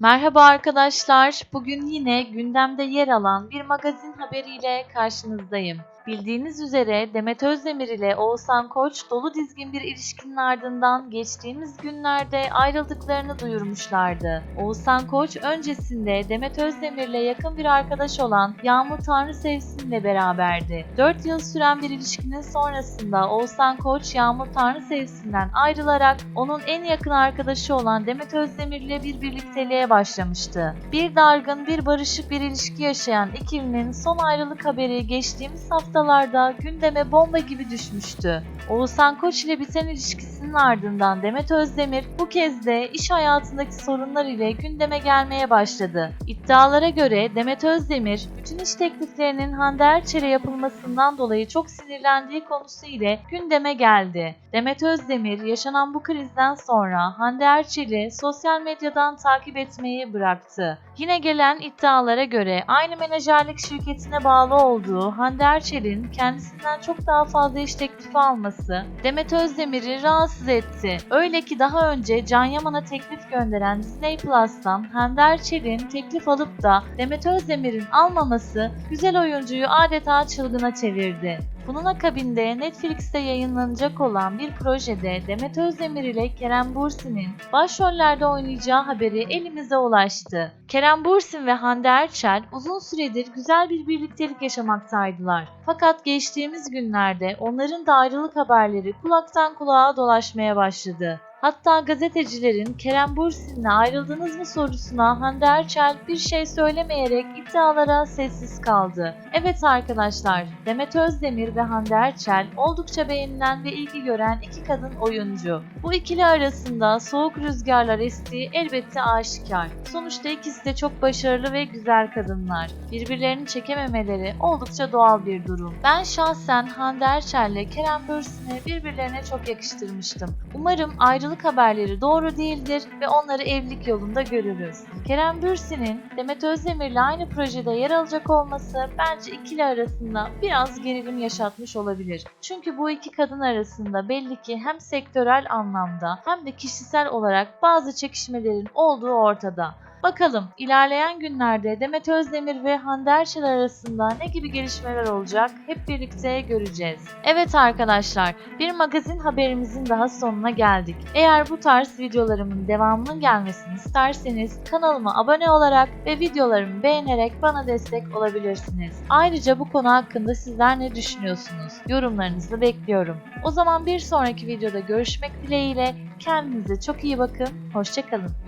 Merhaba arkadaşlar. Bugün yine gündemde yer alan bir magazin haberiyle karşınızdayım. Bildiğiniz üzere Demet Özdemir ile Oğuzhan Koç dolu dizgin bir ilişkinin ardından geçtiğimiz günlerde ayrıldıklarını duyurmuşlardı. Oğuzhan Koç öncesinde Demet Özdemir ile yakın bir arkadaş olan Yağmur Tanrısevsin ile beraberdi. 4 yıl süren bir ilişkinin sonrasında Oğuzhan Koç Yağmur Tanrısevsin'den ayrılarak onun en yakın arkadaşı olan Demet Özdemir ile bir birlikteliğe başlamıştı. Bir dargın, bir barışık bir ilişki yaşayan ikilinin son ayrılık haberi geçtiğimiz haftalarda gündeme bomba gibi düşmüştü. Oğuzhan Koç ile biten ilişkisinin ardından Demet Özdemir bu kez de iş hayatındaki sorunlar ile gündeme gelmeye başladı. İddialara göre Demet Özdemir bütün iş tekliflerinin Hande Erçel'e yapılmasından dolayı çok sinirlendiği konusu ile gündeme geldi. Demet Özdemir yaşanan bu krizden sonra Hande Erçel'i sosyal medyadan takip etmeyi bıraktı. Yine gelen iddialara göre aynı menajerlik şirketine bağlı olduğu Hande Erçel'in kendisinden çok daha fazla iş teklifi alması Demet Özdemir'i rahatsız etti. Öyle ki daha önce Can Yaman'a teklif gönderen Disney Plus'tan Hande Erçel'in teklif alıp da Demet Özdemir'in almaması güzel oyuncuyu adeta çılgına çevirdi. Bunun akabinde Netflix'te yayınlanacak olan bir projede Demet Özdemir ile Kerem Bürsin'in başrollerde oynayacağı haberi elimize ulaştı. Kerem Bürsin ve Hande Erçel uzun süredir güzel bir birliktelik yaşamaktaydılar. Fakat geçtiğimiz günlerde onların da ayrılık haberleri kulaktan kulağa dolaşmaya başladı. Hatta gazetecilerin Kerem Bürsin'le ayrıldınız mı sorusuna Hande Erçel bir şey söylemeyerek iddialara sessiz kaldı. Evet arkadaşlar, Demet Özdemir ve Hande Erçel oldukça beğenilen ve ilgi gören iki kadın oyuncu. Bu ikili arasında soğuk rüzgarlar estiği elbette aşikar. Sonuçta ikisi de çok başarılı ve güzel kadınlar. Birbirlerini çekememeleri oldukça doğal bir durum. Ben şahsen Hande Erçel ile Kerem Bürsin'i birbirlerine çok yakıştırmıştım. Umarım ayrılık haberleri doğru değildir ve onları evlilik yolunda görürüz. Kerem Bürsin'in Demet Özdemir'le aynı projede yer alacak olması bence ikili arasında biraz gerilim yaşatmış olabilir. Çünkü bu iki kadın arasında belli ki hem sektörel anlamda hem de kişisel olarak bazı çekişmelerin olduğu ortada. Bakalım ilerleyen günlerde Demet Özdemir ve Hande Erçel arasında ne gibi gelişmeler olacak hep birlikte göreceğiz. Evet arkadaşlar bir magazin haberimizin daha sonuna geldik. Eğer bu tarz videolarımın devamının gelmesini isterseniz kanalıma abone olarak ve videolarımı beğenerek bana destek olabilirsiniz. Ayrıca bu konu hakkında sizler ne düşünüyorsunuz? Yorumlarınızı bekliyorum. O zaman bir sonraki videoda görüşmek dileğiyle kendinize çok iyi bakın. Hoşçakalın.